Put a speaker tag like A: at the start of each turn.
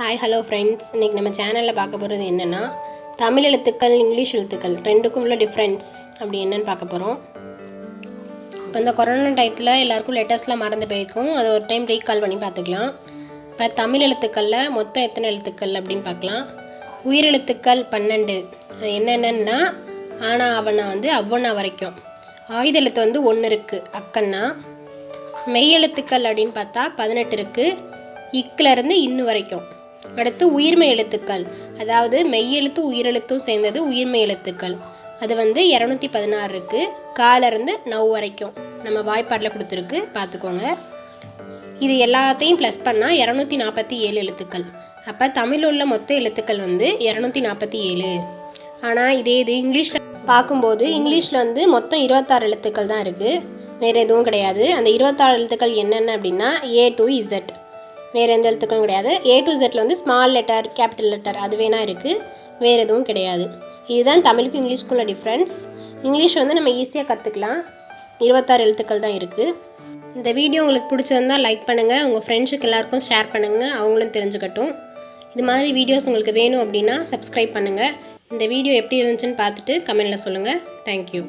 A: Hi hello friends இன்றைக்கி நம்ம சேனலில் பார்க்க போகிறது என்னென்னா தமிழ் எழுத்துக்கள் இங்கிலீஷ் எழுத்துக்கள் ரெண்டுக்கும் உள்ள டிஃப்ரென்ஸ் அப்படி என்னன்னு பார்க்க போகிறோம் இப்போ இந்த கொரோனா டயத்தில் எல்லாருக்கும் லெட்டர்ஸ்லாம் மறந்து போயிருக்கும். அதை ஒரு டைம் ரீகால் பண்ணி பார்த்துக்கலாம். இப்போ தமிழ் எழுத்துக்களில் மொத்தம் எத்தனை எழுத்துக்கள் அப்படின்னு பார்க்கலாம். உயிரெழுத்துக்கள் பன்னெண்டு. அது என்னென்னா ஆனா அவனா வந்து அவ்வண்ணா வரைக்கும். ஆயுத எழுத்து வந்து ஒன்று இருக்குது அக்கன்னா. மெய்யெழுத்துக்கள் அப்படின்னு பார்த்தா பதினெட்டு இருக்குது இக்கிலேருந்து இன்னு வரைக்கும். அடுத்து உயிர்மை எழுத்துக்கள். அதாவது மெய்யெழுத்து உயிரெழுத்தும் சேர்ந்தது உயிர்மை எழுத்துக்கள். அது வந்து இரநூத்தி பதினாறு இருக்குது காலிருந்து நவ் வரைக்கும். நம்ம வாய்ப்பாட்டில் கொடுத்துருக்கு. பார்த்துக்கோங்க. இது எல்லாத்தையும் ப்ளஸ் பண்ணால் இரநூத்தி நாற்பத்தி ஏழு எழுத்துக்கள். அப்போ தமிழ் உள்ள மொத்த எழுத்துக்கள் வந்து இரநூத்தி நாற்பத்தி ஏழு. ஆனால் இதே இது இங்கிலீஷில் பார்க்கும்போது இங்கிலீஷில் வந்து மொத்தம் இருபத்தாறு எழுத்துக்கள் தான் இருக்குது வேறு எதுவும் கிடையாது. அந்த இருபத்தாறு எழுத்துக்கள் என்னென்ன அப்படின்னா ஏ டு இசட் வேறு எந்த எழுத்துக்களும் கிடையாது. ஏ டு ஜெட்டில் வந்து ஸ்மால் லெட்டர் கேபிட்டல் லெட்டர் அது வேணால் இருக்குது வேறு எதுவும் கிடையாது. இதுதான் தமிழுக்கும் இங்கிலீஷ்க்கும் உள்ள டிஃப்ரென்ஸ் இங்கிலீஷ் வந்து நம்ம ஈஸியாக கற்றுக்கலாம் இருபத்தாறு எழுத்துக்கள் தான் இருக்குது இந்த வீடியோ உங்களுக்கு பிடிச்சிருந்தால் லைக் பண்ணுங்கள் உங்கள் ஃப்ரெண்ட்ஸுக்கு எல்லாருக்கும் ஷேர் பண்ணுங்கள் அவங்களும் தெரிஞ்சுக்கட்டும். இது மாதிரி வீடியோஸ் உங்களுக்கு வேணும் அப்படின்னா சப்ஸ்கிரைப் பண்ணுங்கள் இந்த வீடியோ எப்படி இருந்துச்சுன்னு பார்த்துட்டு கமெண்டில் சொல்லுங்கள் தேங்க்யூ